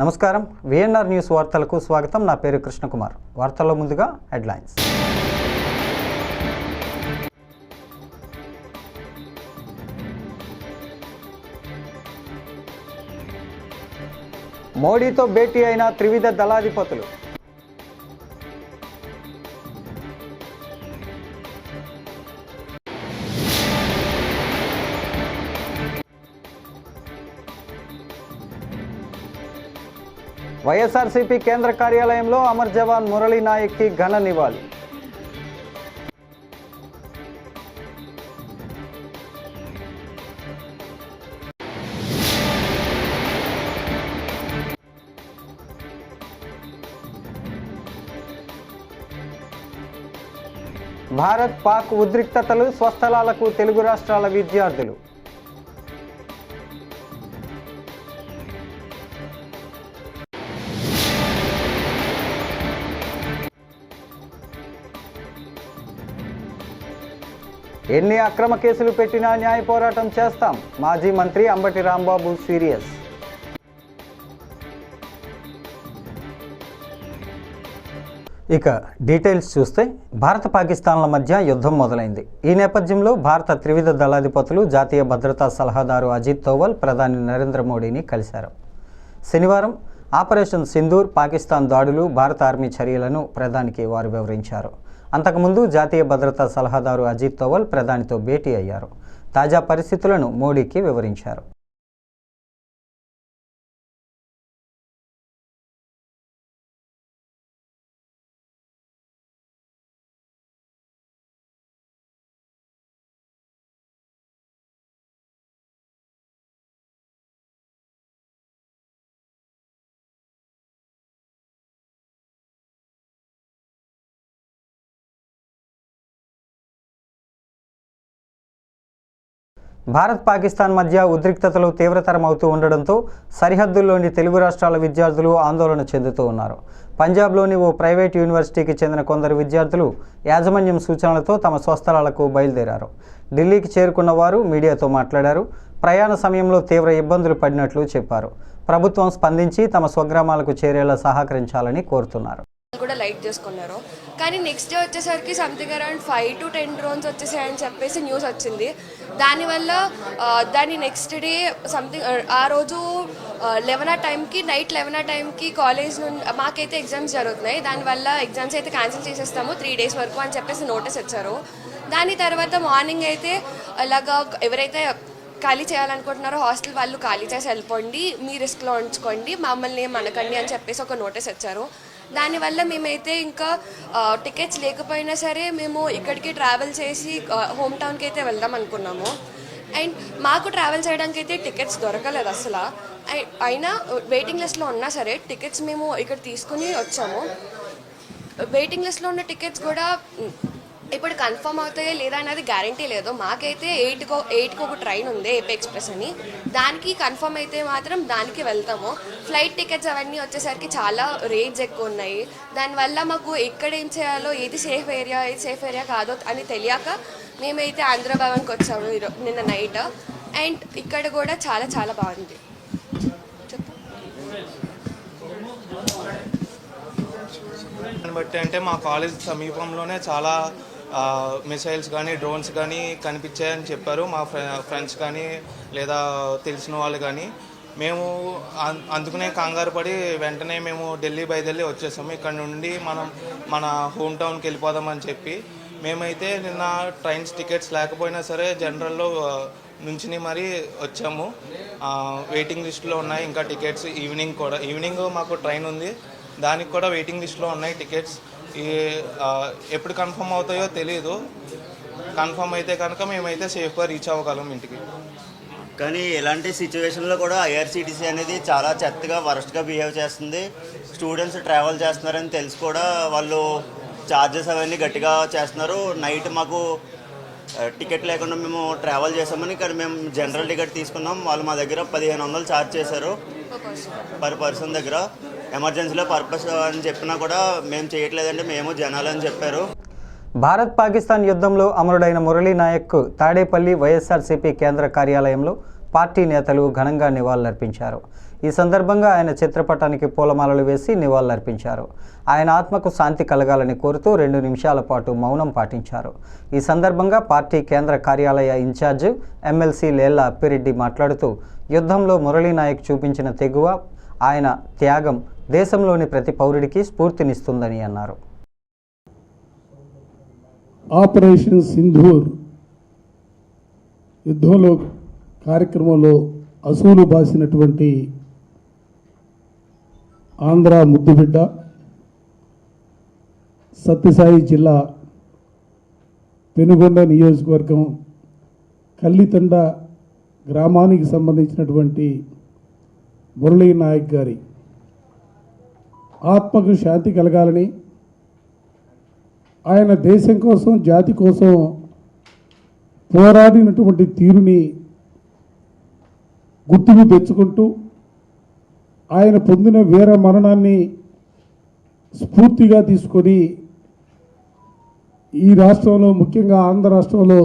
నమస్కారం. VNR news వార్తలకు స్వాగతం. నా పేరు కృష్ణకుమార్. వార్తల్లో ముందుగా హెడ్లైన్స్. మోడీతో భేటీ అయిన త్రివిధ దళాధిపతులు. వైఎస్ఆర్సీపీ కేంద్ర కార్యాలయంలో అమర్ జవాన్ మురళీ నాయక్కి ఘన నివాళి. భారత్ పాక్ ఉద్రిక్తతలు స్వస్థలాలకు తెలుగు రాష్ట్రాల విద్యార్థులు. ఎన్ని అక్రమ కేసులు పెట్టినా న్యాయ పోరాటం చేస్తాం. మాజీ మంత్రి అంబటి రాంబాబు సీరియస్. ఇక డీటెయిల్స్ చూస్తే భారత పాకిస్తాన్ల మధ్య యుద్ధం మొదలైంది. ఈ నేపథ్యంలో భారత త్రివిధ దళాధిపతులు జాతీయ భద్రతా సలహాదారు అజిత్ దోవల్ ప్రధాని నరేంద్ర మోడీని కలిశారు. శనివారం ఆపరేషన్ సింధూర్ పాకిస్తాన్ దాడులు భారత ఆర్మీ చర్యలను ప్రధానికి వారు వివరించారు. అంతకుముందు జాతీయ భద్రతా సలహాదారు అజిత్ తోవల్ ప్రధానితో భేటీ అయ్యారు. తాజా పరిస్థితులను మోడీకి వివరించారు. భారత్ పాకిస్తాన్ మధ్య ఉద్రిక్తతలు తీవ్రతరం అవుతూ ఉండడంతో సరిహద్దుల్లోని తెలుగు రాష్ట్రాల విద్యార్థులు ఆందోళన చెందుతూ ఉన్నారు. పంజాబ్లోని ఓ ప్రైవేట్ యూనివర్సిటీకి చెందిన కొందరు విద్యార్థులు యాజమాన్యం సూచనలతో తమ స్వస్థలాలకు బయలుదేరారు. ఢిల్లీకి చేరుకున్న వారు మీడియాతో మాట్లాడారు. ప్రయాణ సమయంలో తీవ్ర ఇబ్బందులు పడినట్లు చెప్పారు. ప్రభుత్వం స్పందించి తమ స్వగ్రామాలకు చేరేలా సహకరించాలని కోరుతున్నారు. కూడా లైట్ చేసుకున్నారు. కానీ నెక్స్ట్ డే వచ్చేసరికి something around five to ten drones వచ్చేసాయని చెప్పేసి న్యూస్ వచ్చింది. దానివల్ల దాని నెక్స్ట్ డే సంథింగ్ ఆ రోజు లెవెన్ ఆ టైంకి నైట్ లెవెన్ ఆ టైంకి కాలేజ్ నుండి మాకైతే ఎగ్జామ్స్ జరుగుతున్నాయి. దానివల్ల ఎగ్జామ్స్ అయితే క్యాన్సిల్ చేసేస్తాము త్రీ డేస్ వరకు అని చెప్పేసి నోటీస్ ఇచ్చారు. దాని తర్వాత మార్నింగ్ అయితే అలాగా ఎవరైతే ఖాళీ చేయాలనుకుంటున్నారో హాస్టల్ వాళ్ళు ఖాళీ చేసి వెళ్ళిపోండి మీ రిస్క్లో ఉంచుకోండి మమ్మల్ని మనకండి అని చెప్పేసి ఒక నోటీస్ ఇచ్చారు. దానివల్ల మేమైతే ఇంకా టికెట్స్ లేకపోయినా సరే మేము ఇక్కడికి ట్రావెల్ చేసి హోమ్ టౌన్కి అయితే వెళ్దాం అనుకున్నాము. అండ్ మాకు ట్రావెల్ చేయడానికి అయితే టికెట్స్ దొరకలేదు అసలు. అయినా వెయిటింగ్ లిస్ట్లో ఉన్నా సరే టికెట్స్ మేము ఇక్కడ తీసుకుని వచ్చాము. వెయిటింగ్ లిస్ట్లో ఉన్న టికెట్స్ కూడా ఇప్పుడు కన్ఫర్మ్ అవుతాయో లేదా అనేది గ్యారంటీ లేదు. మాకైతే ఎయిట్కో ఎయిట్కి ఒక ట్రైన్ ఉంది ఏపీ ఎక్స్ప్రెస్ అని. దానికి కన్ఫర్మ్ అయితే మాత్రం దానికి వెళ్తాము. ఫ్లైట్ టికెట్స్ అవన్నీ వచ్చేసరికి చాలా రేట్స్ ఎక్కువ ఉన్నాయి. దానివల్ల మాకు ఎక్కడ ఏం చేయాలో ఏది సేఫ్ ఏరియా ఏది సేఫ్ ఏరియా కాదో అని తెలియక మేమైతే ఆంధ్రభవన్కి వచ్చాము నిన్న నైట్ అండ్ ఇక్కడ కూడా చాలా చాలా బాగుంది. చెప్పు. బట్టి అంటే మా కాలేజ్ సమీపంలోనే చాలా మిసైల్స్ కానీ డ్రోన్స్ కానీ కనిపించాయని చెప్పారు. మా ఫ్రెండ్స్ కానీ లేదా తెలిసిన వాళ్ళు కానీ మేము అందుకునే కంగారు పడి వెంటనే మేము ఢిల్లీ బయలుదేరి వచ్చేసాము. ఇక్కడ నుండి మనం మన హోమ్ టౌన్కి వెళ్ళిపోదామని చెప్పి. మేమైతే నిన్న ట్రైన్స్ టికెట్స్ లేకపోయినా సరే జనరల్లో నుంచి మరీ వచ్చాము. వెయిటింగ్ లిస్ట్లో ఉన్నాయి. ఇంకా టికెట్స్ ఈవినింగ్ కూడా. ఈవినింగ్ మాకు ట్రైన్ ఉంది. దానికి కూడా వెయిటింగ్ లిస్ట్లో ఉన్నాయి టికెట్స్ ఈ ఎప్పుడు కన్ఫర్మ్ అవుతాయో తెలియదు కన్ఫర్మ్ అయితే కనుక మేమైతే సేఫ్గా రీచ్ అవ్వగలం ఇంటికి. కానీ ఇలాంటి సిచ్యువేషన్లో కూడా ఐఆర్సీటీసీ అనేది చాలా చెత్తగా వరస్ట్గా బిహేవ్ చేస్తుంది. స్టూడెంట్స్ ట్రావెల్ చేస్తున్నారని తెలిసి కూడా వాళ్ళు ఛార్జెస్ అవన్నీ గట్టిగా చేస్తున్నారు. నైట్ మాకు టికెట్ లేకుండా మేము ట్రావెల్ చేసామని కానీ మేము జనరల్ టికెట్ తీసుకున్నాం. వాళ్ళు మా దగ్గర పదిహేను వందలు ఛార్జ్ చేశారు. పర్ పర్సన్ దగ్గర. ఎమర్జెన్సీలో పర్పస్ అని చెప్పినా కూడా మేము చేయట్లేదంటే మేము జనాలని చెప్పారు. భారత్ పాకిస్తాన్ యుద్ధంలో అమరుడైన మురళీ నాయక్ తాడేపల్లి వైఎస్ఆర్సీపీ కేంద్ర కార్యాలయంలో పార్టీ నేతలు ఘనంగా నివాళులర్పించారు. ఈ సందర్భంగా ఆయన చిత్రపటానికి పూలమాలలు వేసి నివాళులర్పించారు. ఆయన ఆత్మకు శాంతి కలగాలని కోరుతూ రెండు నిమిషాల పాటు మౌనం పాటించారు. ఈ సందర్భంగా పార్టీ కేంద్ర కార్యాలయ ఇన్ఛార్జ్ ఎమ్మెల్సీ లేళ్ళ అప్పిరెడ్డి మాట్లాడుతూ యుద్ధంలో మురళీ నాయక్ చూపించిన తెగువ ఆయన త్యాగం దేశంలోని ప్రతి పౌరుడికి స్ఫూర్తినిస్తుందని అన్నారు. ఆపరేషన్ సింధూర్ యుద్ధంలో కార్యక్రమంలో అసూలు బాసినటువంటి ఆంధ్ర ముద్దుబిడ్డ సత్యసాయి జిల్లా పెనుగొండ నియోజకవర్గం కల్లితండ గ్రామానికి సంబంధించినటువంటి మురళీ నాయక్ గారి ఆత్మకు శాంతి కలగాలని ఆయన దేశం కోసం జాతి కోసం పోరాడినటువంటి తీరుని గుర్తుకు తెచ్చుకుంటూ ఆయన పొందిన వీర మరణాన్ని స్ఫూర్తిగా తీసుకొని ఈ రాష్ట్రంలో ముఖ్యంగా ఆంధ్ర రాష్ట్రంలో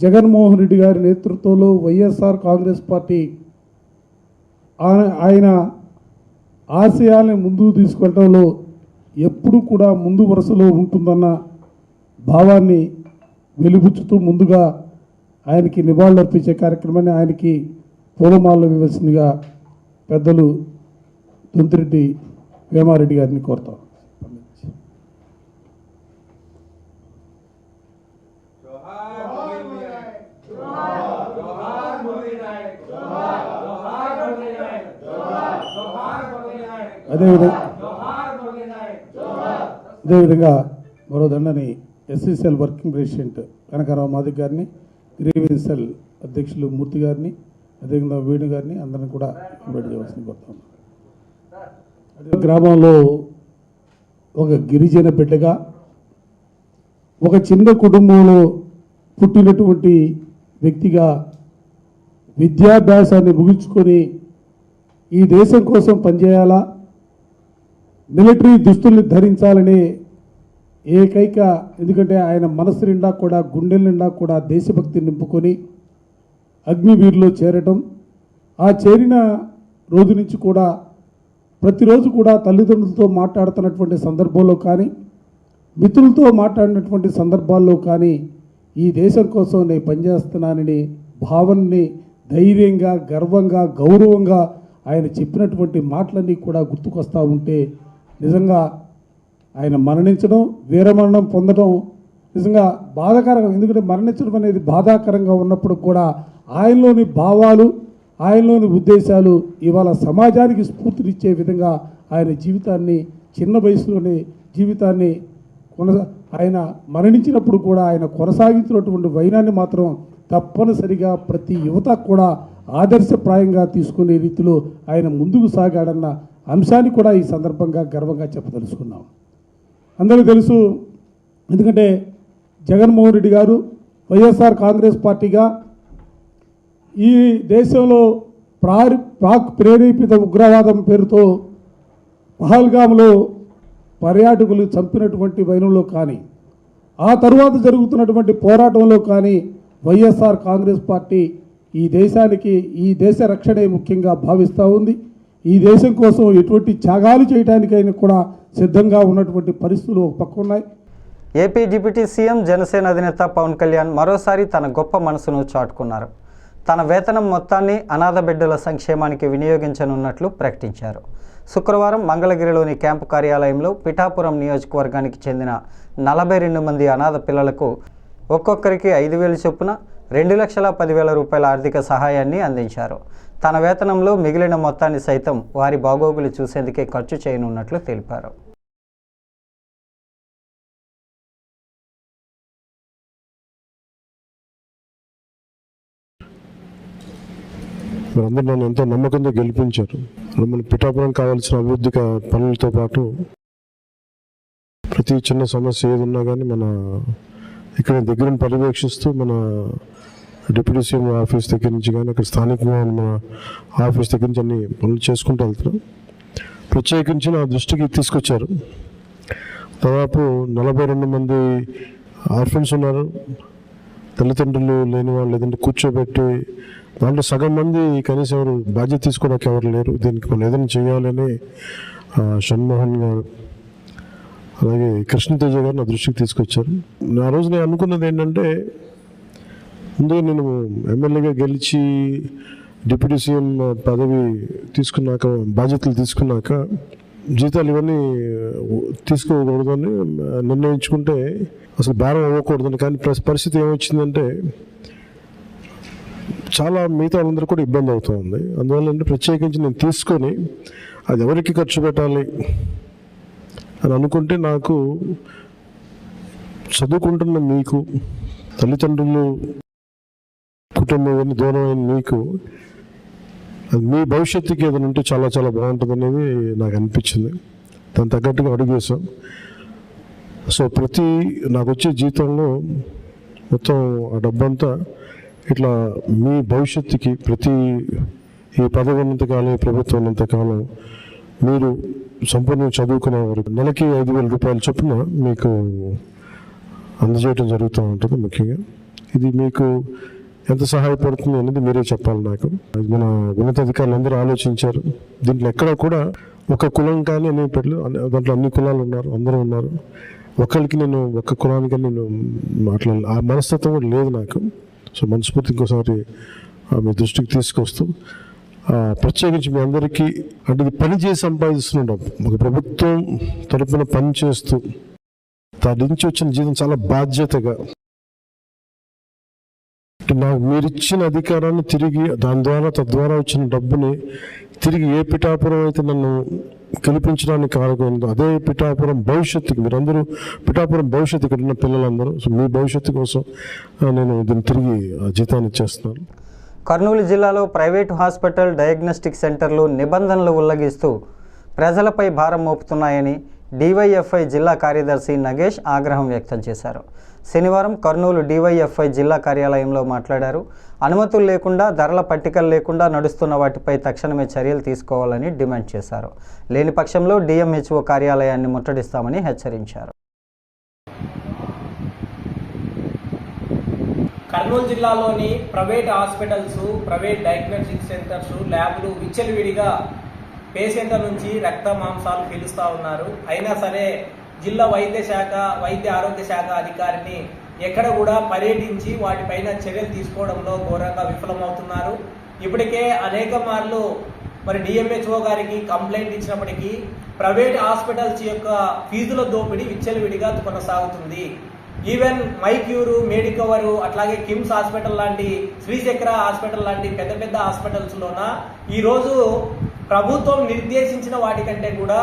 జగన్మోహన్ రెడ్డి గారి నేతృత్వంలో వైఎస్ఆర్ కాంగ్రెస్ పార్టీ ఆయన ఆశయాల్ని ముందుకు తీసుకెళ్ళడంలో ఎప్పుడు కూడా ముందు వరుసలో ఉంటుందన్న భావాన్ని వెలుబుచ్చుతూ ముందుగా ఆయనకి నివాళులర్పించే కార్యక్రమాన్ని ఆయనకి పూలమాలలు ఇవ్వాల్సిందిగా పెద్దలు దొంతిరెడ్డి వేమారెడ్డి గారిని కోరుతాం. అదేవిధంగా అదేవిధంగా మరో దండని SCCL working president Kanakarao Madik గారిని గ్రీవెన్సెల్ అధ్యక్షులు మూర్తి గారిని అదేవిధంగా వేణు గారిని అందరిని కూడా ఇన్వైట్ చేయవలసింది కోరుతున్నాను గ్రామంలో ఒక గిరిజన బిడ్డగా ఒక చిన్న కుటుంబంలో పుట్టినటువంటి వ్యక్తిగా విద్యాభ్యాసాన్ని ముగించుకొని ఈ దేశం కోసం పనిచేయాలా? మిలిటరీ దుస్తుల్ని ధరించాలని ఏకైక ఎందుకంటే ఆయన మనసు నిండా కూడా గుండెల నిండా కూడా దేశభక్తి నింపుకొని అగ్నివీరులో చేరటం ఆ చేరిన రోజు నుంచి కూడా ప్రతిరోజు కూడా తల్లిదండ్రులతో మాట్లాడుతున్నటువంటి సందర్భంలో కానీ మిత్రులతో మాట్లాడినటువంటి సందర్భాల్లో కానీ ఈ దేశం కోసం నేను పనిచేస్తున్నానని భావనని ధైర్యంగా గర్వంగా గౌరవంగా ఆయన చెప్పినటువంటి మాటలన్నీ కూడా గుర్తుకొస్తూ ఉంటే నిజంగా ఆయన మరణించడం వీరమరణం పొందడం నిజంగా బాధాకరంగా ఎందుకంటే మరణించడం అనేది బాధాకరంగా ఉన్నప్పుడు కూడా ఆయనలోని భావాలు ఆయనలోని ఉద్దేశాలు ఇవాళ సమాజానికి స్ఫూర్తినిచ్చే విధంగా ఆయన జీవితాన్ని చిన్న వయసులోనే జీవితాన్ని కొనసా ఆయన మరణించినప్పుడు కూడా ఆయన కొనసాగించినటువంటి వైనాన్ని మాత్రం తప్పనిసరిగా ప్రతి యువత కూడా ఆదర్శప్రాయంగా తీసుకునే రీతిలో ఆయన ముందుకు సాగాడన్న అంశాన్ని కూడా ఈ సందర్భంగా గర్వంగా చెప్పదలుచుకున్నాం. అందరూ తెలుసు ఎందుకంటే జగన్మోహన్ రెడ్డి గారు వైఎస్ఆర్ కాంగ్రెస్ పార్టీగా ఈ దేశంలో ప్రారి పాక్ ప్రేరేపిత ఉగ్రవాదం పేరుతో పహల్గామ్లో పర్యాటకులు చంపినటువంటి వైనంలో కానీ ఆ తరువాత జరుగుతున్నటువంటి పోరాటంలో కానీ వైఎస్ఆర్ కాంగ్రెస్ పార్టీ ఈ దేశానికి ఈ దేశ రక్షణే ముఖ్యంగా భావిస్తూ ఉంది. ఈ దేశం కోసం ఎటువంటి త్యాగాలు చేయడానికైనా కూడా సిద్ధంగా ఉన్నటువంటి పరిస్థితులు ఒక పక్క ఉన్నాయి. ఏపీ డిప్యూటీ సీఎం జనసేన అధినేత పవన్ కళ్యాణ్ మరోసారి తన గొప్ప మనసును చాటుకున్నారు. తన వేతనం మొత్తాన్ని అనాథ బిడ్డల సంక్షేమానికి వినియోగించనున్నట్లు ప్రకటించారు. శుక్రవారం మంగళగిరిలోని క్యాంపు కార్యాలయంలో పిఠాపురం నియోజకవర్గానికి చెందిన నలభై రెండు మంది అనాథ పిల్లలకు ఒక్కొక్కరికి ఐదు వేలు చొప్పున రెండు లక్షల పదివేల రూపాయల ఆర్థిక సహాయాన్ని అందించారు. తన వేతనంలో మిగిలిన మొత్తాన్ని సైతం వారి బాగోగులు చూసేందుకే ఖర్చు చేయనున్నట్లు తెలిపారు. మీరందరూ నన్ను ఎంతో నమ్మకంతో గెలిపించారు. మన పిఠాపురం కావాల్సిన అభివృద్ధి పనులతో పాటు ప్రతి చిన్న సమస్య ఏది ఉన్నా కానీ మన ఇక్కడ దగ్గరని పర్యవేక్షిస్తూ మన డిప్యూటీ సీఎం ఆఫీస్ దగ్గర నుంచి కానీ అక్కడ స్థానికంగా ఉన్న ఆఫీస్ దగ్గర నుంచి అన్ని పనులు చేసుకుంటూ వెళ్తున్నాం. ప్రత్యేకించి నా దృష్టికి తీసుకొచ్చారు. దాదాపు నలభై రెండు మంది ఆర్ఫన్స్ ఉన్నారు. తల్లిదండ్రులు లేని వాళ్ళు లేదంటే కూర్చోబెట్టి దాంట్లో సగం మంది కనీసం ఎవరు బాధ్యత తీసుకోవడానికి ఎవరు లేరు. దీనికి మనం ఏదైనా చేయాలని షణ్మోహన్ గారు అలాగే కృష్ణతేజ గారు నా దృష్టికి తీసుకొచ్చారు. నా రోజు నేను అనుకున్నది ఏంటంటే ముందుగా నేను ఎమ్మెల్యేగా గెలిచి డిప్యూటీ సీఎం పదవి తీసుకున్నాక బాధ్యతలు తీసుకున్నాక జీతాలు ఇవన్నీ తీసుకోకూడదని నిర్ణయించుకుంటే అసలు భారం అవ్వకూడదని. కానీ పరిస్థితి ఏమొచ్చిందంటే చాలా మిగతా వాళ్ళందరూ కూడా ఇబ్బంది అవుతుంది అందువల్ల అంటే ప్రత్యేకించి నేను తీసుకొని అది ఎవరికి ఖర్చు పెట్టాలి అని అనుకుంటే నాకు చదువుకుంటున్న మీకు తల్లిదండ్రులు కుటుంబం ఇవన్నీ దూరమైన మీకు అది మీ భవిష్యత్తుకి ఏదైనా ఉంటే చాలా చాలా బాగుంటుంది అనేది నాకు అనిపించింది. దాని తగ్గట్టుగా అడుగు సో ప్రతి నాకు వచ్చే జీతంలో మొత్తం ఆ డబ్బంతా ఇట్లా మీ భవిష్యత్తుకి ప్రతి ఈ పదవి ఉన్నంతకాలం ఈ ప్రభుత్వం ఉన్నంతకాలం మీరు సంపూర్ణంగా చదువుకునే వరకు నెలకి ఐదు వేల రూపాయలు చొప్పున మీకు అందజేయడం జరుగుతూ ఉంటుంది ముఖ్యంగా. ఇది మీకు ఎంత సహాయపడుతుంది అనేది మీరే చెప్పాలి నాకు. అది మన ఉన్నతాధికారులు అందరూ ఆలోచించారు. దీంట్లో ఎక్కడ కూడా ఒక కులం కానీ అని పెట్టలేదు దాంట్లో అన్ని కులాలు ఉన్నారు అందరూ ఉన్నారు. ఒకరికి నేను ఒక కులానికి నేను మాట్లాడాలి ఆ మనస్తత్వం కూడా లేదు నాకు. సో మనస్ఫూర్తి ఇంకోసారి ఆ, మీ దృష్టికి తీసుకొస్తూ ప్రత్యేకించి మీ అందరికీ అంటే ఇది పని చేసి సంపాదిస్తున్న. డబ్బు ఒక ప్రభుత్వం తరపున పని చేస్తూ దాని నుంచి వచ్చిన జీవితం చాలా బాధ్యతగా నాకు మీరు ఇచ్చిన అధికారాన్ని తిరిగి దాని ద్వారా తద్వారా వచ్చిన డబ్బుని తిరిగి ఏ పిఠాపురం అయితే నన్ను గెలిపించడానికి కారకమైందో అదే పిఠాపురం భవిష్యత్తుకి మీరందరూ పిఠాపురం భవిష్యత్తు ఇక్కడ ఉన్న పిల్లలందరూ సో మీ భవిష్యత్తు కోసం నేను దీన్ని తిరిగి జీతాన్ని ఇచ్చేస్తున్నాను. కర్నూలు జిల్లాలో ప్రైవేటు హాస్పిటల్ డయాగ్నోస్టిక్ సెంటర్లు నిబంధనలు ఉల్లంఘిస్తూ ప్రజలపై భారం మోపుతున్నాయని డివైఎఫ్ఐ జిల్లా కార్యదర్శి నగేష్ ఆగ్రహం వ్యక్తం చేశారు. శనివారం కర్నూలు డివైఎఫ్ఐ జిల్లా కార్యాలయంలో మాట్లాడారు. అనుమతులు లేకుండా ధరల పట్టికలు లేకుండా నడుస్తున్న వాటిపై తక్షణమే చర్యలు తీసుకోవాలని డిమాండ్ చేశారు. లేని పక్షంలో డిఎంహెచ్ఓ కార్యాలయాన్ని ముట్టడిస్తామని హెచ్చరించారు. కర్నూలు జిల్లాలోని private hospitals private diagnostic centres ల్యాబ్లు విచ్చలవిడిగా పేషెంట్ల నుంచి రక్త మాంసాలు పీలుస్తూ ఉన్నారు. అయినా సరే జిల్లా వైద్య శాఖ వైద్య ఆరోగ్య శాఖ అధికారిని ఎక్కడ కూడా పర్యటించి వాటిపైన చర్యలు తీసుకోవడంలో ఘోరంగా విఫలమవుతున్నారు. ఇప్పటికే అనేక మార్లు మరి డిఎంహెచ్ఓ గారికి కంప్లైంట్ ఇచ్చినప్పటికీ ప్రైవేట్ హాస్పిటల్స్ యొక్క ఫీజుల దోపిడీ విచ్చలవిడిగా కొనసాగుతుంది. ఈవెన్ మైక్యూరు మేడికవరు అట్లాగే కిమ్స్ హాస్పిటల్ లాంటి శ్రీచక్ర హాస్పిటల్ లాంటి పెద్ద పెద్ద హాస్పిటల్స్ లోన ఈరోజు ప్రభుత్వం నిర్దేశించిన వాటికంటే కూడా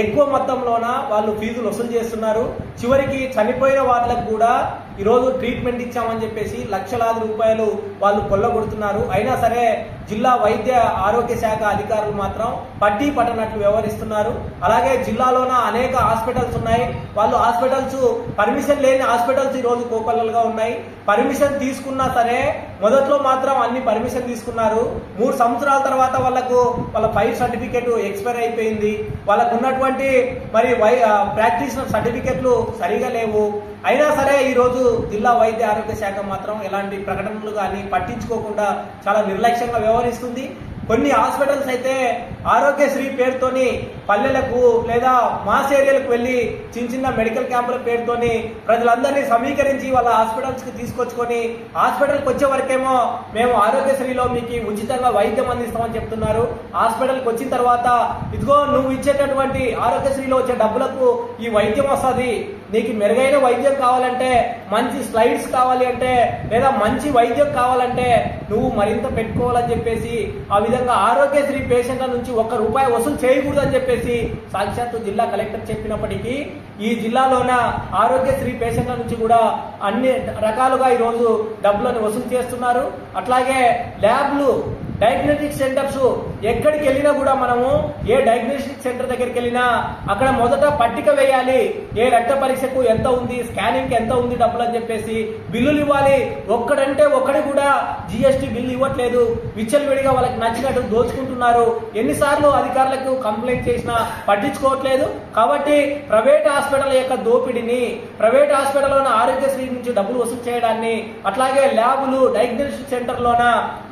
ఎక్కువ మొత్తంలోన వాళ్ళు ఫీజులు వసూలు చేస్తున్నారు. చివరికి చనిపోయిన వాళ్ళకు కూడా ఈరోజు ట్రీట్మెంట్ ఇచ్చామని చెప్పేసి లక్షలాది రూపాయలు వాళ్ళు కొల్లగొడుతున్నారు. అయినా సరే జిల్లా వైద్య ఆరోగ్య శాఖ అధికారులు మాత్రం పట్టి పట్టనట్లు వ్యవహరిస్తున్నారు. అలాగే జిల్లాలోన అనేక హాస్పిటల్స్ ఉన్నాయి. వాళ్ళు హాస్పిటల్స్ పర్మిషన్ లేని హాస్పిటల్స్ ఈ రోజు కోకొల్లలుగా ఉన్నాయి. పర్మిషన్ తీసుకున్నా సరే మొదట్లో మాత్రం అన్ని పర్మిషన్ తీసుకున్నారు. మూడు సంవత్సరాల తర్వాత వాళ్ళకు వాళ్ళ ఫైవ్ సర్టిఫికేట్ ఎక్స్పైర్ అయిపోయింది. వాళ్ళకు ఉన్నటువంటి మరి వై ప్రాక్టీషనర్ సర్టిఫికెట్లు సరిగా లేవు. అయినా సరే ఈరోజు జిల్లా వైద్య ఆరోగ్య శాఖ మాత్రం ఎలాంటి ప్రకటనలు కానీ పట్టించుకోకుండా చాలా నిర్లక్ష్యంగా వ్యవహరిస్తుంది. కొన్ని హాస్పిటల్స్ అయితే ఆరోగ్యశ్రీ పేరుతోని పల్లెలకు లేదా మాస్ ఏరియాలకు వెళ్ళి చిన్న చిన్న మెడికల్ క్యాంపుల పేరుతోని ప్రజలందరినీ సమీకరించి వాళ్ళ హాస్పిటల్స్కి తీసుకొచ్చుకొని హాస్పిటల్కి వచ్చే వరకేమో మేము ఆరోగ్యశ్రీలో మీకు ఉచితంగా వైద్యం అందిస్తామని చెప్తున్నారు. హాస్పిటల్కి వచ్చిన తర్వాత ఇదిగో నువ్వు ఇచ్చేటటువంటి ఆరోగ్యశ్రీలో వచ్చే డబ్బులకు ఈ వైద్యం వస్తుంది. నీకు మెరుగైన వైద్యం కావాలంటే మంచి స్లైడ్స్ కావాలి అంటే లేదా మంచి వైద్యం కావాలంటే నువ్వు మరింత పెట్టుకోవాలని చెప్పేసి ఆ విధంగా ఆరోగ్యశ్రీ పేషెంట్ల నుంచి ఒక్క రూపాయి వసూలు చేయకూడదని చెప్పేసి సాక్షాత్తు జిల్లా కలెక్టర్ చెప్పినప్పటికీ ఈ జిల్లాలోన ఆరోగ్యశ్రీ పేషెంట్ల నుంచి కూడా అన్ని రకాలుగా ఈరోజు డబ్బులను వసూలు చేస్తున్నారు. అట్లాగే ల్యాబ్లు డయాగ్నోస్టిక్ సెంటర్స్ ఎక్కడికి వెళ్ళినా కూడా మనము ఏ డయాగ్నోస్టిక్ సెంటర్ దగ్గరికి వెళ్ళినా అక్కడ మొదట పట్టిక వేయాలి. ఏ రక్త పరీక్షకు ఎంత ఉంది స్కానింగ్కి ఎంత ఉంది డబ్బులు అని చెప్పేసి బిల్లులు ఇవ్వాలి. ఒక్కడంటే ఒక్కడి కూడా జిఎస్టీ బిల్లు ఇవ్వట్లేదు. విచ్చలవిడిగా వాళ్ళకి నచ్చినట్టు దోచుకుంటున్నారు. ఎన్నిసార్లు అధికారులకు కంప్లైంట్ చేసినా పట్టించుకోవట్లేదు. కాబట్టి ప్రైవేట్ హాస్పిటల్ యొక్క దోపిడీని ప్రైవేట్ హాస్పిటల్లోని ఆరోగ్యశ్రీ నుంచి డబ్బులు వసూలు చేయడాన్ని అట్లాగే ల్యాబులు డయాగ్నోస్టిక్ సెంటర్లోన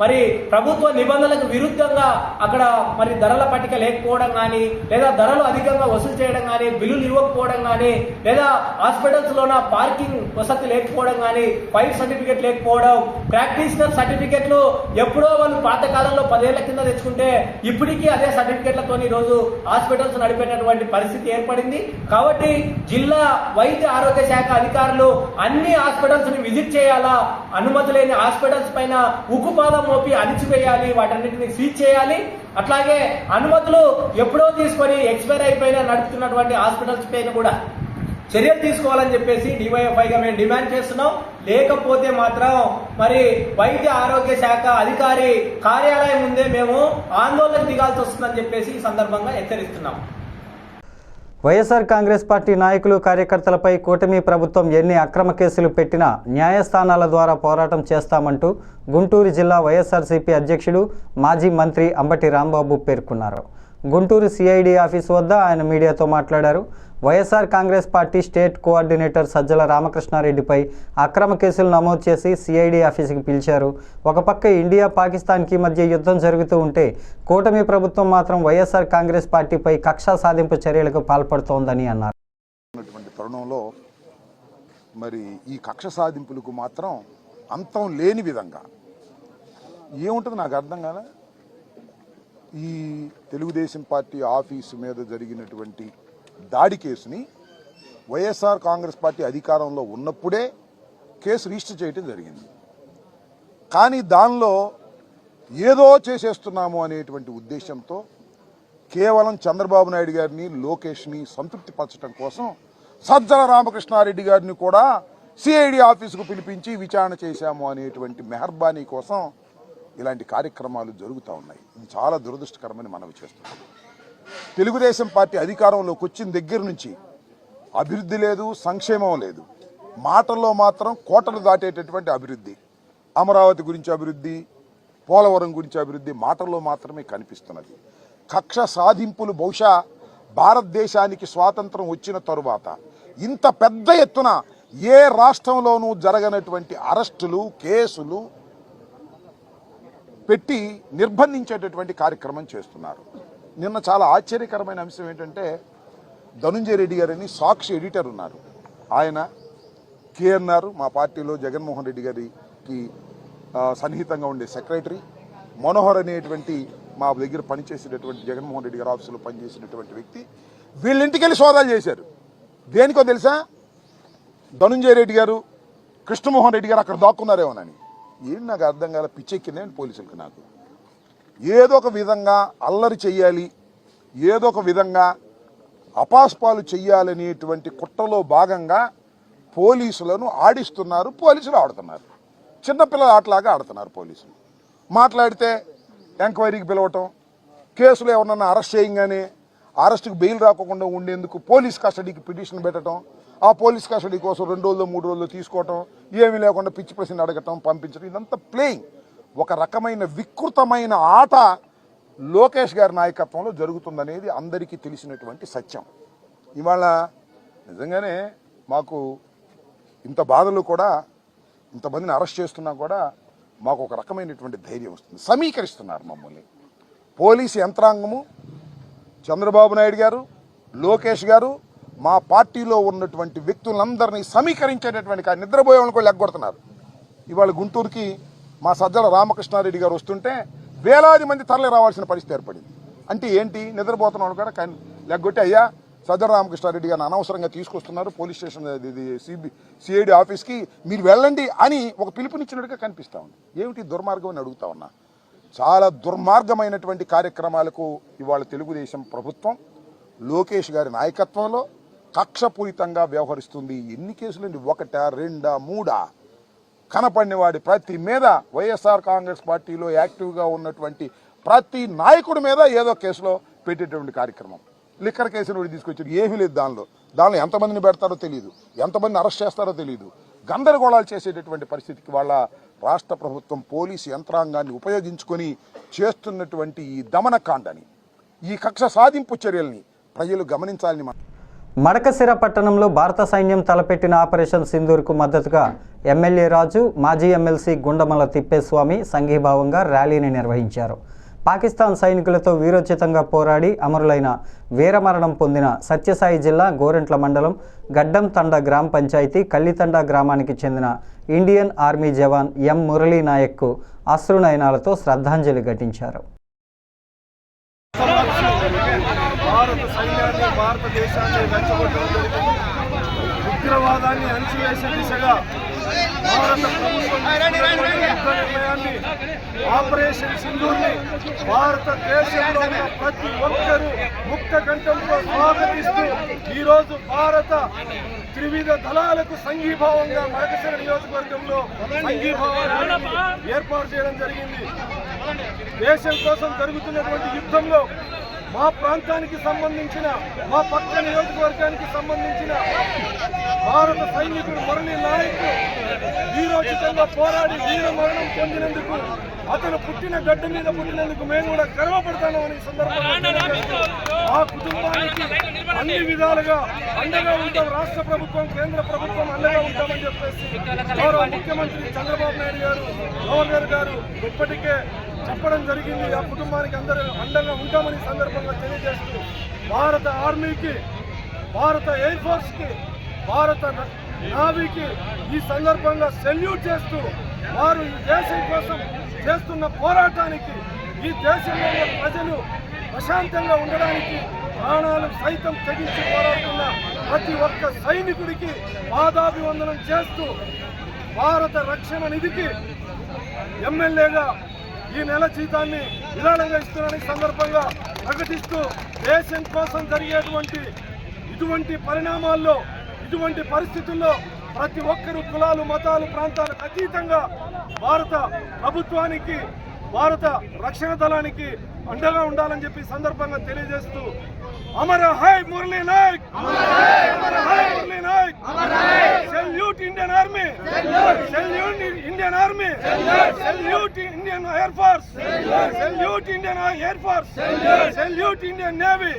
మరి ప్రభుత్వ నిబంధనలకు విరుద్ధంగా అక్కడ మరి ధరల పట్టిక లేకపోవడం కానీ లేదా ధరలు అధికంగా వసూలు చేయడం కానీ బిల్లులు ఇవ్వకపోవడం కానీ లేదా హాస్పిటల్స్లోన పార్కింగ్ వసతి లేకపోవడం కానీ ఫైర్ సర్టిఫికేట్ లేకపోవడం ప్రాక్టీషనర్ సర్టిఫికేట్లు ఎప్పుడో వాళ్ళు పాతకాలంలో పదేళ్ళ కింద తెచ్చుకుంటే ఇప్పటికీ అదే సర్టిఫికేట్లతో ఈరోజు రోజు హాస్పిటల్స్ నడిపేటటువంటి పరిస్థితి ఏర్పడింది. కాబట్టి జిల్లా వైద్య ఆరోగ్య శాఖ అధికారులు అన్ని హాస్పిటల్స్ని విజిట్ చేయాలా? అనుమతి లేని హాస్పిటల్స్ పైన ఉక్కుపాదం మోపి అణిచివేయాలి. వాటన్నిటిని సీజ్ చేయాలి. అట్లాగే అనుమతులు ఎప్పుడో తీసుకొని ఎక్స్పైర్ అయిపోయినా నడుపుతున్నటువంటి హాస్పిటల్స్ పైన కూడా చర్యలు తీసుకోవాలని చెప్పేసి డివైఎఫ్ఐగా మేము డిమాండ్ చేస్తున్నాం. లేకపోతే మాత్రం మరి వైద్య ఆరోగ్య శాఖ అధికారి కార్యాలయం ముందే మేము ఆందోళన దిగాల్సి వస్తుందని చెప్పేసి ఈ సందర్భంగా హెచ్చరిస్తున్నాం. వైఎస్ఆర్ కాంగ్రెస్ పార్టీ నాయకులు కార్యకర్తలపై కూటమి ప్రభుత్వం ఎన్ని అక్రమ కేసులు పెట్టినా న్యాయస్థానాల ద్వారా పోరాటం చేస్తామంటూ గుంటూరు జిల్లా వైఎస్ఆర్సీపీ అధ్యక్షుడు మాజీ మంత్రి అంబటి రాంబాబు పేర్కొన్నారు. గుంటూరు సిఐడి ఆఫీస్ వద్ద ఆయన మీడియాతో మాట్లాడారు. YSR Congress party state coordinator Sajjala రామకృష్ణారెడ్డిపై అక్రమ కేసులు నమోదు చేసి సిఐడి ఆఫీసుకి పిలిచారు. ఒక పక్క ఇండియా పాకిస్తాన్కి మధ్య యుద్ధం జరుగుతూ ఉంటే కూటమి ప్రభుత్వం మాత్రం వైఎస్ఆర్ కాంగ్రెస్ పార్టీపై కక్షా సాధింపు చర్యలకు పాల్పడుతోందని అన్నారు. తరుణంలో మరి ఈ కక్ష సాధింపులకు మాత్రం అంతం లేని విధంగా ఏముంటుంది నాకు అర్థం కాలే? ఈ తెలుగుదేశం పార్టీ ఆఫీసు మీద జరిగినటువంటి దాడి కేసుని వైఎస్ఆర్ కాంగ్రెస్ పార్టీ అధికారంలో ఉన్నప్పుడే కేసు రిజిస్టర్ చేయడం జరిగింది. కానీ దానిలో ఏదో చేసేస్తున్నాము అనేటువంటి ఉద్దేశంతో కేవలం చంద్రబాబు నాయుడు గారిని లోకేష్ని సంతృప్తిపరచడం కోసం సజ్జల రామకృష్ణారెడ్డి గారిని కూడా సిఐడి ఆఫీసుకు పిలిపించి విచారణ చేశాము అనేటువంటి మెహర్బానీ కోసం ఇలాంటి కార్యక్రమాలు జరుగుతూ ఉన్నాయి. ఇది చాలా దురదృష్టకరమని మనవి చేస్తున్నాం. తెలుగుదేశం పార్టీ అధికారంలోకి వచ్చిన దగ్గర నుంచి అభివృద్ధి లేదు సంక్షేమం లేదు. మాటల్లో మాత్రం కోటలు దాటేటటువంటి అభివృద్ధి. అమరావతి గురించి అభివృద్ధి పోలవరం గురించి అభివృద్ధి మాటల్లో మాత్రమే కనిపిస్తున్నది. కక్ష సాధింపులు బహుశా భారతదేశానికి స్వాతంత్రం వచ్చిన తరువాత ఇంత పెద్ద ఎత్తున ఏ రాష్ట్రంలోనూ జరగనటువంటి అరెస్టులు కేసులు పెట్టి నిర్బంధించేటటువంటి కార్యక్రమం చేస్తున్నారు. నిన్న చాలా ఆశ్చర్యకరమైన అంశం ఏంటంటే ధనుంజయ రెడ్డి గారని సాక్షి ఎడిటర్ ఉన్నారు. ఆయన కేఎన్ఆర్ మా పార్టీలో జగన్మోహన్ రెడ్డి గారికి సన్నిహితంగా ఉండే సెక్రటరీ. మనోహర్ అనేటువంటి మా దగ్గర పనిచేసేటటువంటి జగన్మోహన్ రెడ్డి గారి ఆఫీసులో పనిచేసినటువంటి వ్యక్తి. వీళ్ళింటికి వెళ్ళి సోదాలు చేశారు. దేనికో తెలుసా? ధనుంజయ రెడ్డి గారు కృష్ణమోహన్ రెడ్డి గారు అక్కడ దాక్కున్నారేమోనని. ఏం నాకు అర్థం కాల పిచ్చెక్కిందే పోలీసులకు నాకు? ఏదో ఒక విధంగా అల్లరి చెయ్యాలి ఏదో ఒక విధంగా అపాస్పాలు చెయ్యాలనేటువంటి కుట్రలో భాగంగా పోలీసులను ఆడిస్తున్నారు పోలీసులు ఆడుతున్నారు. చిన్నపిల్లల ఆటలాగా ఆడుతున్నారు పోలీసులు. మాట్లాడితే ఎంక్వైరీకి పిలవటం కేసులు ఎవరన్నా అరెస్ట్ చేయంగానే అరెస్ట్కి బెయిల్ రాకుండా ఉండేందుకు పోలీస్ కస్టడీకి పిటిషన్ పెట్టడం ఆ పోలీస్ కస్టడీ కోసం రెండు రోజులు మూడు రోజులు తీసుకోవటం ఏమీ లేకుండా పిచ్చి ప్రశ్న అడగటం పంపించడం ఇదంతా ప్లేయింగ్ ఒక రకమైన వికృతమైన ఆట లోకేష్ గారి నాయకత్వంలో జరుగుతుందనేది అందరికీ తెలిసినటువంటి సత్యం. ఇవాళ నిజంగానే మాకు ఇంత బాధలు కూడా ఇంతమందిని అరెస్ట్ చేస్తున్నా కూడా మాకు ఒక రకమైనటువంటి ధైర్యం వస్తుంది. సమీకరిస్తున్నారు మమ్మల్ని. పోలీసు యంత్రాంగము చంద్రబాబు నాయుడు గారు లోకేష్ గారు మా పార్టీలో ఉన్నటువంటి వ్యక్తులందరినీ సమీకరించేటటువంటి కా- నిద్రపోయే వాళ్ళని కూడా లెగ్గొడుతున్నారు. ఇవాళ గుంటూరుకి మా సజ్జల రామకృష్ణారెడ్డి గారు వస్తుంటే వేలాది మంది తరలి రావాల్సిన పరిస్థితి ఏర్పడింది. అంటే ఏంటి? నిద్రపోతున్నాడు కూడా కానీ లేకపోతే అయ్యా సజ్జల రామకృష్ణారెడ్డి గారిని అనవసరంగా తీసుకొస్తున్నారు. పోలీస్ స్టేషన్ ఇది సిబి సిఐడి ఆఫీస్కి మీరు వెళ్ళండి అని ఒక పిలుపునిచ్చినట్టుగా కనిపిస్తూ ఉంది. ఏమిటి దుర్మార్గం అని అడుగుతా ఉన్నా? చాలా దుర్మార్గమైనటువంటి కార్యక్రమాలకు ఇవాళ తెలుగుదేశం ప్రభుత్వం లోకేష్ గారి నాయకత్వంలో కక్షపూరితంగా వ్యవహరిస్తుంది. ఎన్ని కేసులండి? ఒకటా రెండా మూడా? కనపడిన వాడి ప్రతి మీద వైఎస్ఆర్ కాంగ్రెస్ పార్టీలో యాక్టివ్గా ఉన్నటువంటి ప్రతి నాయకుడి మీద ఏదో కేసులో పెట్టేటువంటి కార్యక్రమం. లిక్కర్ కేసును కూడా తీసుకొచ్చారు. ఏమీ లేదు దానిలో. దానిలో ఎంతమందిని పెడతారో తెలియదు ఎంతమందిని అరెస్ట్ చేస్తారో తెలియదు గందరగోళాలు చేసేటటువంటి పరిస్థితికి వాళ్ళ రాష్ట్ర ప్రభుత్వం పోలీసు యంత్రాంగాన్ని ఉపయోగించుకొని చేస్తున్నటువంటి ఈ దమనకాండని ఈ కక్ష సాధింపు చర్యల్ని ప్రజలు గమనించాలని మనం మడకసిర పట్టణంలో భారత సైన్యం తలపెట్టిన ఆపరేషన్ సింధూర్కు మద్దతుగా ఎమ్మెల్యే రాజు మాజీ ఎమ్మెల్సీ గుండమల తిప్పేస్వామి సంఘీభావంగా ర్యాలీని నిర్వహించారు. పాకిస్తాన్ సైనికులతో వీరోచితంగా పోరాడి అమరులైన వీరమరణం పొందిన సత్యసాయి జిల్లా గోరెంట్ల మండలం గడ్డం తండ గ్రామ పంచాయతీ కల్లితండ గ్రామానికి చెందిన Indian army jawan M. Murali నాయక్కు అశ్రునయనాలతో శ్రద్ధాంజలి ఘటించారు. భారత భారతదేశాన్ని రెచ్చగొట్టడం జరిగింది. ఉగ్రవాదాన్ని అణిచివేసే దిశగా భారత ప్రభుత్వం నిర్ణయాన్ని ఆపరేషన్ సింధూర్ని భారతదేశంలో ఉన్న ప్రతి ఒక్కరూ ముక్త కంఠంతో స్వాగతిస్తూ ఈరోజు భారత త్రివిధ దళాలకు సంఘీభావంగా మరకశిర నియోజకవర్గంలో సంఘీభావాన్ని ఏర్పాటు చేయడం జరిగింది. దేశం కోసం జరుగుతున్నటువంటి యుద్ధంలో మా ప్రాంతానికి సంబంధించిన మా పక్క నియోజకవర్గానికి సంబంధించిన భారత సైనికుడు మురళీ నాయక్ వీరోచితంగా పోరాడి వీర మరణం పొందినందుకు అతను పుట్టిన గడ్డ మీద పుట్టినందుకు మేము కూడా గర్వపడతాను అనే సందర్భంగా ఆ కుటుంబానికి అన్ని విధాలుగా అండగా ఉంటాం. రాష్ట్ర ప్రభుత్వం కేంద్ర ప్రభుత్వం అండగా ఉంటామని చెప్పేసి గౌరవ ముఖ్యమంత్రి చంద్రబాబు నాయుడు గారు గవర్నర్ గారు ఇప్పటికే చెప్పడం జరిగింది. ఆ కుటుంబానికి అందరూ అండగా ఉంటామని సందర్భంగా తెలియజేస్తూ భారత ఆర్మీకి భారత ఎయిర్ ఫోర్స్కి భారత నావీకి ఈ సందర్భంగా సెల్యూట్ చేస్తూ వారు ఈ దేశం కోసం చేస్తున్న పోరాటానికి ఈ దేశంలో ప్రజలు ప్రశాంతంగా ఉండడానికి ప్రాణాలు సైతం తెగించి పోరాడుతున్న ప్రతి ఒక్క సైనికుడికి పాదాభివందనం చేస్తూ భారత రక్షణ నిధికి ఎమ్మెల్యేగా ఈ నెల జీతాన్ని విరాళంగా ఇస్తున్న సందర్భంగా ప్రకటిస్తూ దేశం కోసం జరిగేటువంటి ఇటువంటి పరిణామాల్లో ఇటువంటి పరిస్థితుల్లో ప్రతి ఒక్కరు కులాలు మతాలు ప్రాంతాలకు అతీతంగా భారత ప్రభుత్వానికి భారత రక్షణ దళానికి అండగా ఉండాలని చెప్పి సందర్భంగా తెలియజేస్తూ అమర high Murali Nayak! Murali Nayak! Salute Indian army salute Indian army salute Indian air force salute Indian air force salute Indian navy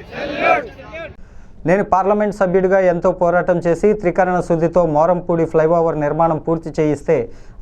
నేను పార్లమెంట్ సభ్యుడిగా ఎంతో పోరాటం చేసి త్రికరణ శుద్ధితో మోరంపూడి ఫ్లైఓవర్ నిర్మాణం పూర్తి చేయిస్తే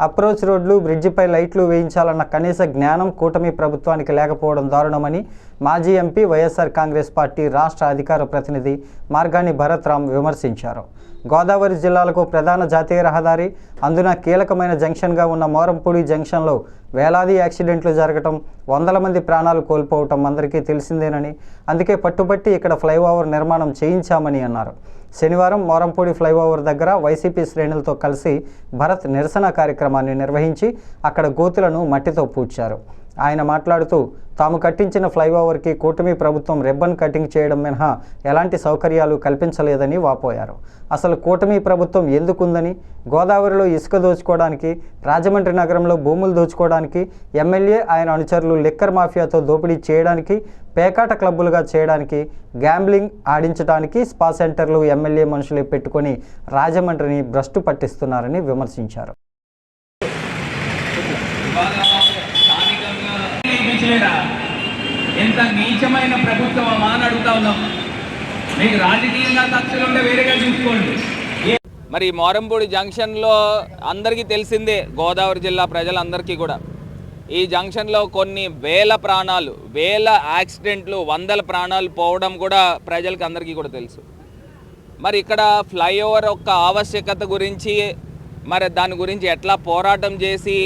అప్రోచ్ రోడ్లు బ్రిడ్జిపై లైట్లు వేయించాలన్న కనీస జ్ఞానం కూటమి ప్రభుత్వానికి లేకపోవడం దారుణమని మాజీ ఎంపీ వైఎస్ఆర్ కాంగ్రెస్ పార్టీ రాష్ట్ర అధికార ప్రతినిధి మార్గాని భరత్ రామ్ విమర్శించారు. గోదావరి జిల్లాలకు ప్రధాన జాతీయ రహదారి. అందున కీలకమైన జంక్షన్గా ఉన్న మోరంపూడి జంక్షన్లో వేలాది యాక్సిడెంట్లు జరగటం వందల మంది ప్రాణాలు కోల్పోవటం అందరికీ తెలిసిందేనని అందుకే పట్టుబట్టి ఇక్కడ ఫ్లైఓవర్ నిర్మాణం చేయించామని అన్నారు. శనివారం మోరంపూడి ఫ్లైఓవర్ దగ్గర వైసీపీ శ్రేణులతో కలిసి భరత్ నిరసన కార్యక్రమాన్ని నిర్వహించి అక్కడ గోతులను మట్టితో పూడ్చారు. ఆయన మాట్లాడుతూ తాము కట్టించిన ఫ్లైఓవర్కి కూటమి ప్రభుత్వం రిబ్బన్ కటింగ్ చేయడం మినహా ఎలాంటి సౌకర్యాలు కల్పించలేదని వాపోయారు. అసలు కూటమి ప్రభుత్వం ఎందుకుందని గోదావరిలో ఇసుక దోచుకోవడానికి రాజమండ్రి నగరంలో భూములు దోచుకోవడానికి ఎమ్మెల్యే ఆయన అనుచరులు లిక్కర్ మాఫియాతో దోపిడీ చేయడానికి పేకాట క్లబ్బులుగా చేయడానికి గ్యాంబ్లింగ్ ఆడించడానికి స్పా సెంటర్లు ఎమ్మెల్యే మనుషులే పెట్టుకొని రాజమండ్రిని భ్రష్టు పట్టిస్తున్నారని విమర్శించారు. చూపించలేరా ఎంత నీచమైన ప్రభుత్వమా అని అడుగుతా ఉన్నాం మీకు రాజకీయంగా కక్షలుంటే వేరేగా చూసుకోండి. మరి మోరంపూడి జంక్షన్లో అందరికీ తెలిసిందే గోదావరి జిల్లా ప్రజలందరికీ కూడా. ఈ జంక్షన్లో కొన్ని వేల ప్రాణాలు వేల యాక్సిడెంట్లు వందల ప్రాణాలు పోవడం కూడా ప్రజలకు అందరికీ కూడా తెలుసు. మరి ఇక్కడ ఫ్లైఓవర్ యొక్క ఆవశ్యకత గురించి మరి దాని గురించి ఎట్లా పోరాటం చేసి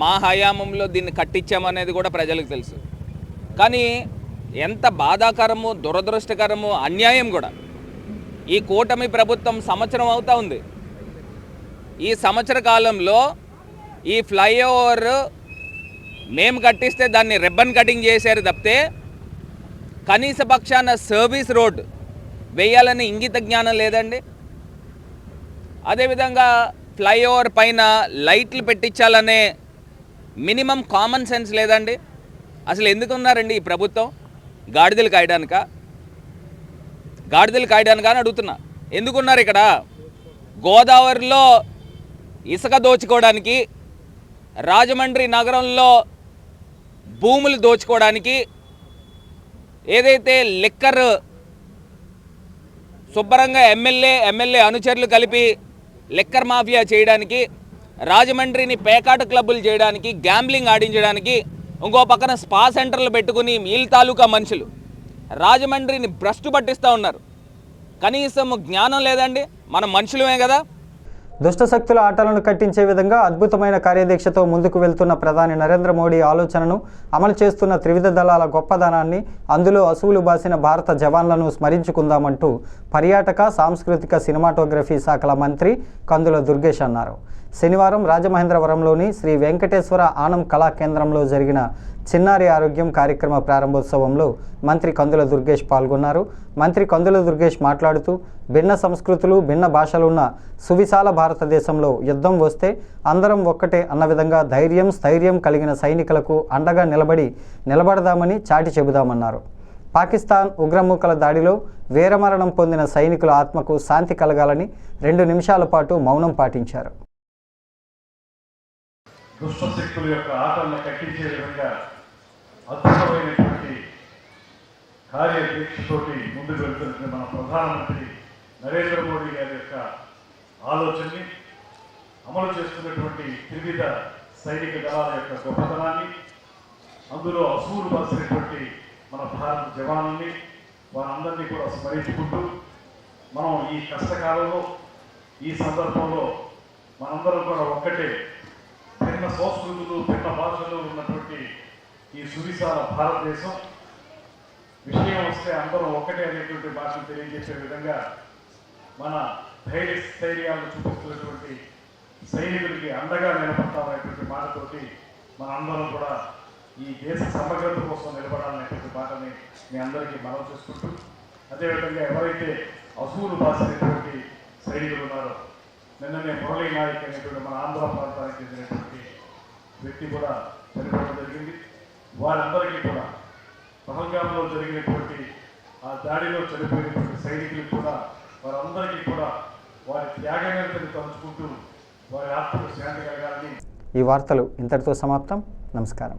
మా హయాంలో దీన్ని కట్టించామనేది కూడా ప్రజలకు తెలుసు. కానీ ఎంత బాధాకరము దురదృష్టకరము అన్యాయం కూడా. ఈ కూటమి ప్రభుత్వం సంవత్సరం అవుతూ ఉంది. ఈ సంవత్సర కాలంలో ఈ ఫ్లైఓవర్ మేము కట్టిస్తే దాన్ని రిబ్బన్ కటింగ్ చేశారు తప్పితే కనీస పక్షాన సర్వీస్ రోడ్ వేయాలని ఇంగిత జ్ఞానం లేదండి. అదేవిధంగా ఫ్లైఓవర్ పైన లైట్లు పెట్టించాలనే మినిమం కామన్ సెన్స్ లేదండి. అసలు ఎందుకు ఉన్నారండి ఈ ప్రభుత్వం? గాడిదలు కాయడానిక? గాడిదలు కాయడానికా అని అడుగుతున్నా. ఎందుకున్నారు ఇక్కడ? గోదావరిలో ఇసుక దోచుకోవడానికి రాజమండ్రి నగరంలో భూములు దోచుకోవడానికి ఏదైతే లిక్కర్ శుభ్రంగా ఎమ్మెల్యే ఎమ్మెల్యే అనుచరులు కలిపి లిక్కర్ మాఫియా చేయడానికి రాజమండ్రిని పేకాట క్లబ్బులు చేయడానికి గ్యాంబ్లింగ్ ఆడించడానికి ఇంకో పక్కన స్పా సెంటర్లు పెట్టుకుని మీల్ తాలూకా మనుషులు. రాజమండ్రిని భ్రష్టు పట్టిస్తూ ఉన్నారు. కనీసం జ్ఞానం లేదండి మన మనుషులమే కదా. దుష్టశక్తుల ఆటలను కట్టించే విధంగా అద్భుతమైన కార్యదీక్షతో ముందుకు వెళ్తున్న ప్రధాని నరేంద్ర మోడీ ఆలోచనను అమలు చేస్తున్న త్రివిధ దళాల గొప్పదనాన్ని అందులో అసువులు బాసిన భారత జవాన్లను స్మరించుకుందామంటూ పర్యాటక సాంస్కృతిక సినిమాటోగ్రఫీ శాఖల మంత్రి కందుల దుర్గేష్ అన్నారు. శనివారం రాజమహేంద్రవరంలోని శ్రీ వెంకటేశ్వర ఆనం కళా కేంద్రంలో జరిగిన చిన్నారి ఆరోగ్యం కార్యక్రమ ప్రారంభోత్సవంలో మంత్రి కందుల దుర్గేష్ పాల్గొన్నారు. మంత్రి కందుల దుర్గేష్ మాట్లాడుతూ భిన్న సంస్కృతులు భిన్న భాషలున్న సువిశాల భారతదేశంలో యుద్ధం వస్తే అందరం ఒక్కటే అన్న విధంగా ధైర్యం స్థైర్యం కలిగిన సైనికులకు అండగా నిలబడి నిలబడదామని చాటి చెబుదామన్నారు. పాకిస్తాన్ ఉగ్రమూకల దాడిలో వీరమరణం పొందిన సైనికుల ఆత్మకు శాంతి కలగాలని రెండు నిమిషాల పాటు మౌనం పాటించారు. దుష్టశక్తుల యొక్క ఆటలను కట్టించే విధంగా అద్భుతమైనటువంటి కార్యదీక్షతోటి ముందుకు వెళ్తున్న మన ప్రధానమంత్రి నరేంద్ర మోడీ గారి యొక్క ఆలోచనని అమలు చేస్తున్నటువంటి త్రివిధ సైనిక దళాల యొక్క గొప్పతనాన్ని అందులో అసూలు పరిచినటువంటి మన భారత జవానుల్ని వారందరినీ కూడా స్మరించుకుంటూ మనం ఈ కష్టకాలంలో ఈ సందర్భంలో మనందరం కూడా ఒక్కటే భిన్న సంస్కృతులు భిన్న భాషలు ఉన్నటువంటి ఈ సువిశాల భారతదేశం. విషయం వస్తే అందరూ ఒక్కటే అనేటువంటి భాషను తెలియజేసే విధంగా మన ధైర్య స్థైర్యాలను చూపిస్తున్నటువంటి సైనికులకి అండగా నిలబడతామనేటువంటి మాటతోటి మన అందరం కూడా ఈ దేశ సమగ్రత కోసం నిలబడాలనేటువంటి మాటని మీ అందరికీ మనం చేసుకుంటూ అదేవిధంగా ఎవరైతే అసూలు బాసినటువంటి సైనికులు ఉన్నారో నిన్ననే మురళీ నాయక్ అనేటువంటి మన ఆంధ్ర ప్రాంతానికి చెందినటువంటి వ్యక్తి కూడా చనిపోవడం జరిగింది. వారందరికీ కూడా పహల్గాంలో జరిగినటువంటి ఆ దాడిలో చనిపోయినటువంటి సైనికులకు కూడా వారందరికీ కూడా వారి త్యాగనిరతని తలుచుకుంటూ వారి ఆత్మకు శాంతి కలగాలని ఈ వార్తలు ఇంతటితో సమాప్తం. నమస్కారం.